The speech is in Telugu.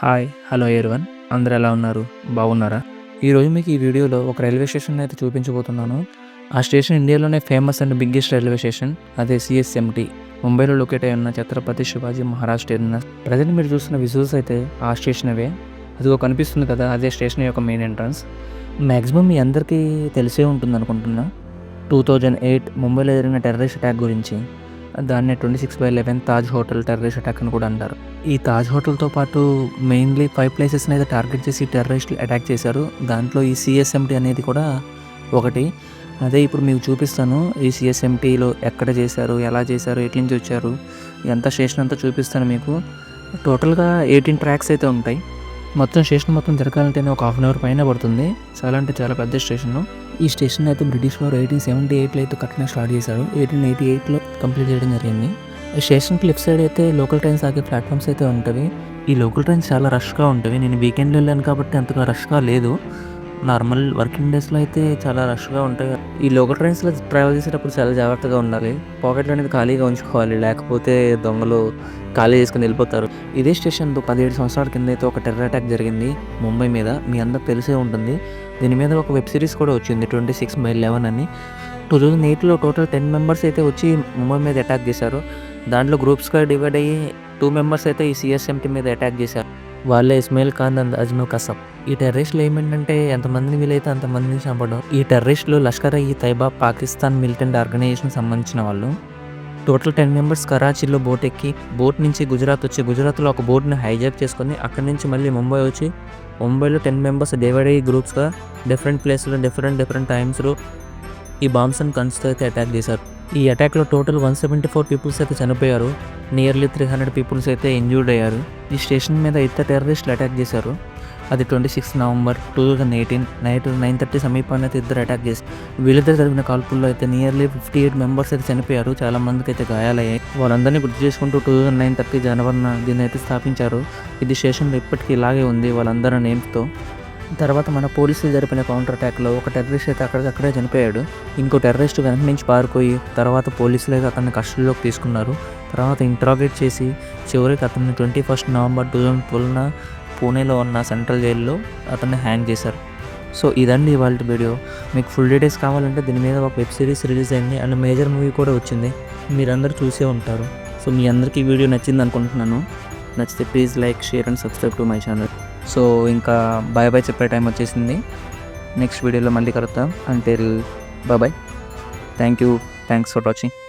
Hi hello everyone. అందరు ఎలా ఉన్నారు? బాగున్నారా? ఈరోజు మీకు ఈ వీడియోలో ఒక రైల్వే స్టేషన్ అయితే చూపించబోతున్నాను. ఆ స్టేషన్ ఇండియాలోనే famous and biggest railway station అదే సిఎస్ఎంటి ముంబైలో లొకేట్ అయి ఉన్న ఛత్రపతి శివాజీ మహారాజ్ టెర్మినస్ ప్రజెంట్ మీరు చూస్తున్న విజువల్స్ అయితే ఆ స్టేషన్ అవే అదిగో కనిపిస్తుంది కదా అదే స్టేషన్ యొక్క మెయిన్ ఎంట్రన్స్ మ్యాక్సిమం మీ అందరికీ తెలిసే ఉంటుంది అనుకుంటున్నా టూ థౌజండ్ ఎయిట్ ముంబైలో జరిగిన టెర్రరిస్ట్ అటాక్ గురించి. దాన్ని twenty six by eleven Taj hotel terrorist attack అని కూడా అంటారు. ఈ తాజ్ హోటల్తో పాటు మెయిన్లీ ఫైవ్ ప్లేసెస్ని అయితే టార్గెట్ చేసి టెర్రరిస్టులు అటాక్ చేశారు. దాంట్లో ఈ సిఎస్ఎంటీ అనేది కూడా ఒకటి. అదే ఇప్పుడు మీకు చూపిస్తాను. ఈ సిఎస్ఎంటీలో ఎక్కడ చేశారు ఎలా చేశారు ఎట్ల నుంచి వచ్చారు ఎంత స్టేషన్ అంతా చూపిస్తాను మీకు. టోటల్గా ఎయిటీన్ ట్రాక్స్ అయితే ఉంటాయి. మొత్తం స్టేషన్ మొత్తం తిరగాలంటేనే ఒక హాఫ్ అన్ అవర్ పైన పడుతుంది. చాలా అంటే చాలా పెద్ద స్టేషన్. ఈ స్టేషన్ అయితే బ్రిటిష్ వారు ఎయిటీన్ సెవెంటీ ఎయిట్లో అయితే కట్టడం స్టార్ట్ చేశారు. ఎయిటీన్ ఎయిటీ ఎయిట్లో కంప్లీట్ చేయడం జరిగింది. ఈ స్టేషన్కి లెఫ్ట్ సైడ్ అయితే లోకల్ ట్రైన్స్ ఆగే ప్లాట్ఫామ్స్ అయితే ఉంటుంది ఈ లోకల్ ట్రైన్స్ చాలా రష్గా ఉంటుంది నేను వీకెండ్లో వెళ్ళాను కాబట్టి అంతగా రష్గా లేదు. నార్మల్ వర్కింగ్ డేస్లో అయితే చాలా రష్గా ఉంటాయి ఈ లోకల్ ట్రైన్స్లో ట్రావెల్ చేసేటప్పుడు చాలా జాగ్రత్తగా ఉండాలి. పాకెట్లు అనేది ఖాళీగా ఉంచుకోవాలి. లేకపోతే దొంగలు ఖాళీ చేసుకుని వెళ్ళిపోతారు. ఇదే స్టేషన్తో పదిహేడు సంవత్సరాల కింద అయితే ఒక టెర్రర్ అటాక్ జరిగింది ముంబై మీద. మీ అందరికి తెలిసే ఉంటుంది. దీని మీద ఒక వెబ్ సిరీస్ కూడా వచ్చింది ట్వంటీ సిక్స్ బై లెవెన్ అని. టూ థౌజండ్ ఎయిట్లో టోటల్ టెన్ మెంబర్స్ అయితే వచ్చి ముంబై మీద అటాక్ చేశారు. దాంట్లో గ్రూప్స్గా డివైడ్ అయ్యి టూ మెంబర్స్ అయితే ఈ సిఎస్ఎంటీ మీద అటాక్ చేశారు. వాళ్ళే ఇస్మాయిల్ ఖాన్ అండ్ అజ్మల్ కసబ్ ఈ టెర్రరిస్టులు ఏమేంటంటే ఎంతమందిని వీలైతే అంతమందిని చంపడం. ఈ టెర్రరిస్టులు లష్కర్ ఈ తైబా పాకిస్తాన్ మిలిటెంట్ ఆర్గనైజేషన్ సంబంధించిన వాళ్ళు. టోటల్ టెన్ మెంబర్స్ కరాచీలో బోట్ ఎక్కి బోట్ నుంచి గుజరాత్ వచ్చి గుజరాత్లో ఒక బోట్ని హైజాక్ చేసుకొని అక్కడి నుంచి మళ్ళీ ముంబై వచ్చి ముంబైలో టెన్ మెంబర్స్ డివైడ్ అయ్యి గ్రూప్స్గా డిఫరెంట్ ప్లేస్లో డిఫరెంట్ డిఫరెంట్ టైమ్స్లో ఈ బాంబ్స్ అండ్ అయితే అటాక్ చేశారు. ఈ అటాక్లో total one seventy four peoples అయితే చనిపోయారు. నియర్లీ త్రీ హండ్రెడ్ పీపుల్స్ అయితే ఇంజూర్డ్ అయ్యారు. ఈ స్టేషన్ మీద ఇతర టెర్రరిస్టులు అటాక్ చేశారు. అది twenty six November two thousand eighteen night nine thirty సమీపాన్ని అయితే ఇద్దరు అటాక్ చేసి వీళ్ళిద్దరు జరిగిన కాల్పుల్లో అయితే నియర్లీ ఫిఫ్టీ ఎయిట్ మెంబర్స్ అయితే చనిపోయారు. చాలా మందికి అయితే గాయాలయ్యాయి. వాళ్ళందరినీ గుర్తు చేసుకుంటూ టూ థౌజండ్ నైన్ థర్టీ జనవరిన దీన్ని అయితే స్థాపించారు. ఇది స్టేషన్లో ఇప్పటికీ ఇలాగే ఉంది వాళ్ళందరూ నేమ్స్తో. తర్వాత మన పోలీసులు జరిపిన కౌంటర్ అటాక్లో ఒక టెర్రరిస్ట్ అయితే అక్కడికక్కడే చనిపోయాడు. ఇంకో టెర్రరిస్ట్ వెనక నుంచి పారిపోయి తర్వాత పోలీసులు అయితే అతన్ని కస్టడీలోకి తీసుకున్నారు. తర్వాత ఇంట్రాగేట్ చేసి చివరికి అతన్ని twenty first November two thousand ట్వెల్వ్న పూణేలో ఉన్న సెంట్రల్ జైల్లో అతన్ని హ్యాంగ్ చేశారు. సో ఇదండి ఇవాళ వీడియో. మీకు ఫుల్ డీటెయిల్స్ కావాలంటే దీని మీద ఒక వెబ్ సిరీస్ రిలీజ్ అయింది. అండ్ మేజర్ మూవీ కూడా వచ్చింది. మీరందరూ చూసే ఉంటారు. సో మీ అందరికీ వీడియో నచ్చింది అనుకుంటున్నాను. నచ్చితే please like share and subscribe to my channel. So ఇంకా బాయ్ బాయ్ చెప్పే టైం వచ్చేసింది. నెక్స్ట్ వీడియోలో మళ్ళీ కలుద్దాం. అంటే bye bye. Thank you. Thanks for watching.